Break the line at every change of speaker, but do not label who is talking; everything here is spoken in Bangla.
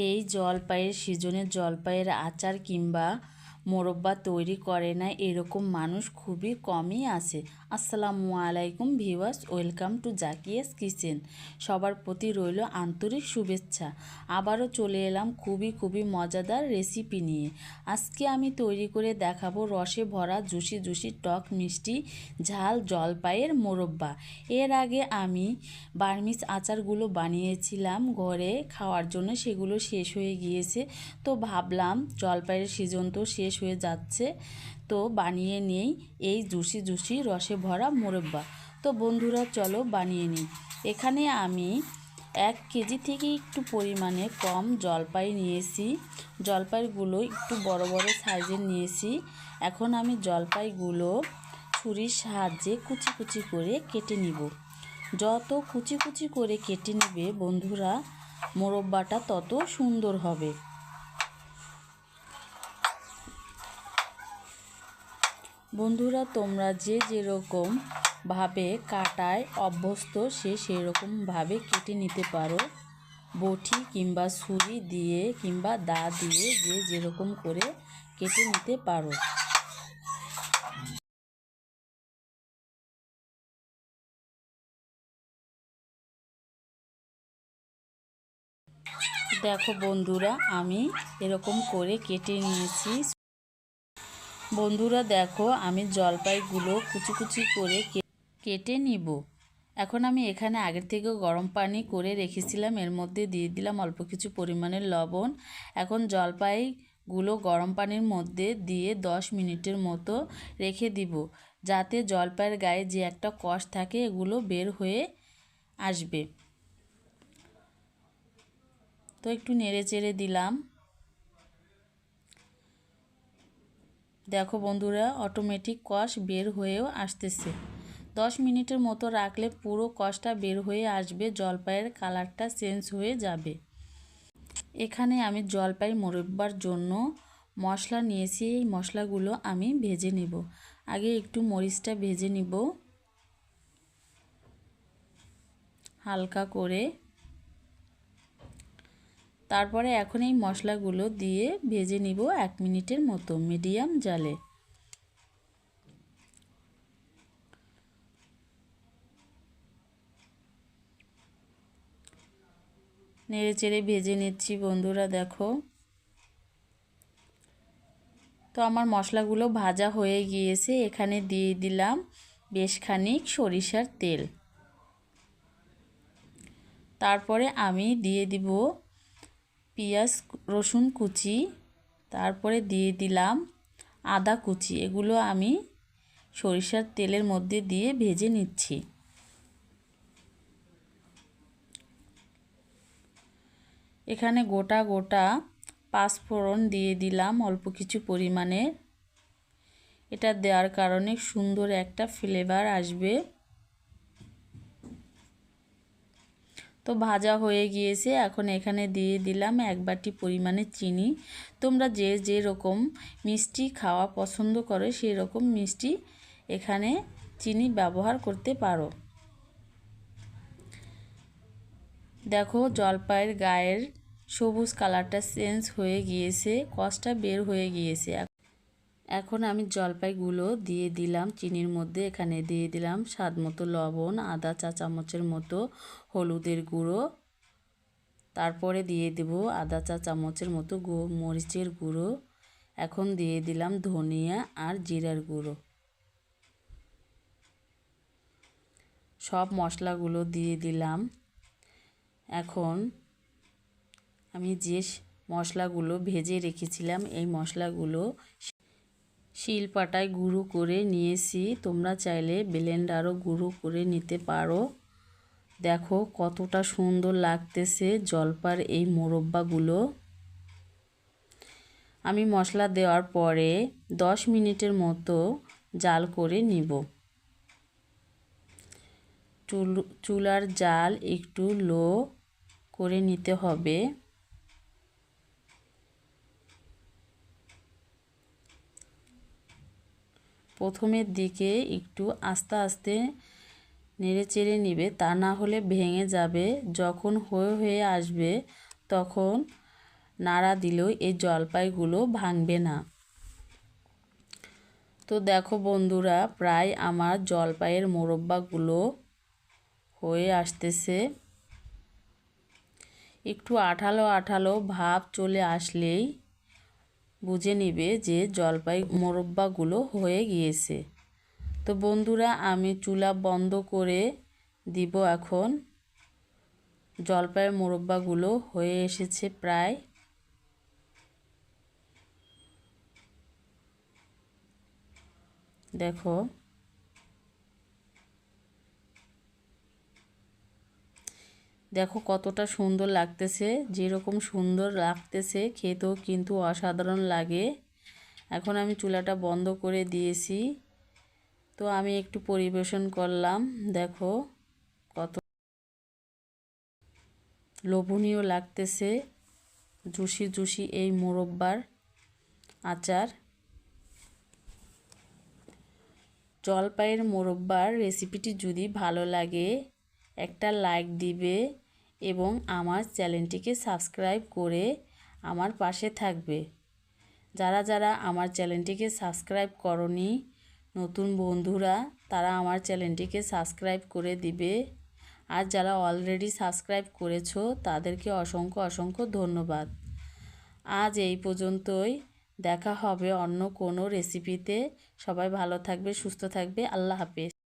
এই জলপাইয়ের সিজনে জলপাইয়ের আচার কিংবা মোরব্বা তৈরি করে না, এরকম মানুষ খুবই কমই আছে। আসসালামু আলাইকুম viewers, welcome to Zakia's kitchen. সবার প্রতি রইল আন্তরিক শুভেচ্ছা। আবারও চলে এলাম খুবই খুবই মজাদার রেসিপি নিয়ে। আজকে আমি তৈরি করে দেখাবো রসে ভরা জুসি জুসি টক মিষ্টি ঝাল জলপাইয়ের মোরব্বা। এর আগে আমি বার্মিস আচারগুলো বানিয়েছিলাম ঘরে, খাওয়ার জন্য সেগুলো শেষ হয়ে গিয়েছে। তো ভাবলাম জলপাইয়ের সিজন তো শেষ হয়ে যাচ্ছে। তো বানিয়ে নেই এই জুসি জুসি রসে ভরা মোরব্বা। তো বন্ধুরা, চলো বানিয়ে নিই। এখানে আমি এক কেজি থেকে একটু পরিমাণে কম জলপাই নিয়েছি। জলপাইগুলো একটু বড় বড় সাইজের নিয়েছি। এখন আমি জলপাইগুলো ছুরির সাহায্যে কুচি কুচি করে কেটে নিব। যত কুচি কুচি করে কেটে নেবে বন্ধুরা, মোরব্বাটা তত সুন্দর হবে। বন্ধুরা, তোমরা যে যেরকম ভাবে কাটায়, অভ্যস্ত, সে সেরকমভাবে কেটে নিতে পারো। বটি কিংবা ছুরি দিয়ে কিংবা দা দিয়ে যে যেরকম করে কেটে নিতে পারো। দেখো বন্ধুরা, আমি এরকম করে কেটে নিয়েছি। বন্ধুরা দেখো, আমি জলপাইগুলো কুচি কুচি করে কেটে নিব। এখন আমি এখানে আগের থেকে গরম পানি করে রেখেছিলাম। এর মধ্যে দিয়ে দিলাম অল্প কিছু পরিমাণের লবণ। এখন জলপাইগুলো গরম পানির মধ্যে দিয়ে দশ মিনিটের মতো রেখে দিব, যাতে জলপাইয়ের গায়ে যে একটা কষ থাকে, এগুলো বের হয়ে আসবে। তো একটু নেড়ে চেড়ে দিলাম। দেখো বন্ধুরা অটোমেটিক কষ বের হয়েও আসতেছে। দশ মিনিটের মতো রাখলে পুরো কষটা বের হয়ে আসবে, জলপাইয়ের কালারটা চেঞ্জ হয়ে যাবে। এখানে আমি জলপাই মোরব্বার জন্য মশলা নিয়েছি, এই মশলাগুলো আমি ভেজে নেব। আগে একটু মরিচটা ভেজে নিব। হালকা করে তারপরে এখন এই মশলাগুলো দিয়ে ভেজে নিব এক মিনিটের মতো মিডিয়াম জালে। নেড়ে চেড়ে ভেজে নিচ্ছি বন্ধুরা, দেখো। তো আমার মশলাগুলো ভাজা হয়ে গিয়েছে, এখানে দিয়ে দিলাম বেশ খানিক সরিষার তেল। তারপরে আমি দিয়ে দিব পেঁয়াজ, রসুন কুচি, তারপরে দিয়ে দিলাম আদা কুচি। এগুলো আমি সরিষার তেলের মধ্যে দিয়ে ভেজে নিচ্ছি। এখানে গোটা গোটা পাঁচফোড়ন দিয়ে দিলাম অল্প কিছু পরিমাণে এটা দেওয়ার কারণে সুন্দর একটা ফ্লেভার আসবে। তো ভাজা হয়ে গিয়েছে। এখন এখানে দিয়ে দিলাম এক বাটি পরিমাণে চিনি। তোমরা যে যে রকম মিষ্টি খাওয়া পছন্দ করো সেই রকম মিষ্টি এখানে চিনি ব্যবহার করতে পারো। দেখো, জলপাইয়ের গায়ের সবুজ কালারটা চেঞ্জ হয়ে গিয়েছে কষটা বের হয়ে গিয়েছে। এখন আমি জলপাইগুলো দিয়ে দিলাম, চিনির মধ্যে এখানে দিয়ে দিলাম স্বাদ মতো লবণ, আদা চা চামচের মতো, হলুদের গুঁড়ো। তারপরে দিয়ে দেব আদা চা চামচের মতো মরিচের গুঁড়ো। এখন দিয়ে দিলাম ধনিয়া আর জিরার গুঁড়ো। সব মশলাগুলো দিয়ে দিলাম। এখন আমি যে মশলাগুলো ভেজে রেখেছিলাম, এই মশলাগুলো শিলপাটায় গুঁড়ো করে নিয়েছি। তোমরা চাইলে ব্লেন্ডারও গুঁড়ো করে নিতে পারো। দেখো কতটা সুন্দর লাগতেছে জলপার এই মোরব্বাগুলো। আমি মশলা দেওয়ার পরে দশ মিনিটের মতো জাল করে নিব। চুল, চুলার জাল একটু লো করে নিতে হবে। প্রথমের দিকে একটু আস্তে আস্তে নেড়ে চেড়ে নিবে, তা না হলে ভেঙে যাবে। যখন হয়ে হয়ে আসবে, তখন নাড়া দিলেও এই জলপাইগুলো ভাঙবে না। তো দেখো বন্ধুরা, প্রায় আমার জলপাইয়ের মোরব্বাগুলো হয়ে আসতেছে। একটু আঠালো আঠালো ভাব চলে আসলেই বুঝে নিবে যে জলপাই মোরব্বাগুলো হয়ে গিয়েছে। তো বন্ধুরা, আমি চুলা বন্ধ করে দিব এখন। জলপাই মোরব্বাগুলো হয়ে এসেছে প্রায়। দেখো দেখো কতটা সুন্দর লাগতেছে, যেরকম সুন্দর লাগতেছে, খেতেও কিন্তু অসাধারণ লাগে। এখন আমি চুলাটা বন্ধ করে দিয়েছি। তো আমি একটু পরিবেশন করলাম, দেখো কত লোভনীয় লাগতেছে, জুসি জুসি এই মোরব্বার আচার। জলপাইয়ের মোরব্বার রেসিপিটি যদি ভালো লাগে, একটা লাইক দিবে। এবং আমার চ্যানেলটিকে সাবস্ক্রাইব করে আমার পাশে থাকবে। যারা যারা আমার চ্যানেলটিকে সাবস্ক্রাইব করনি, নতুন বন্ধুরা, তারা আমার চ্যানেলটিকে সাবস্ক্রাইব করে দিবে। আর যারা অলরেডি সাবস্ক্রাইব করেছ, তাদেরকে অসংখ্য অসংখ্য ধন্যবাদ। আজ এই পর্যন্তই। দেখা হবে অন্য কোনো রেসিপিতে সবাই ভালো থাকবে, সুস্থ থাকবে। আল্লাহ হাফেজ।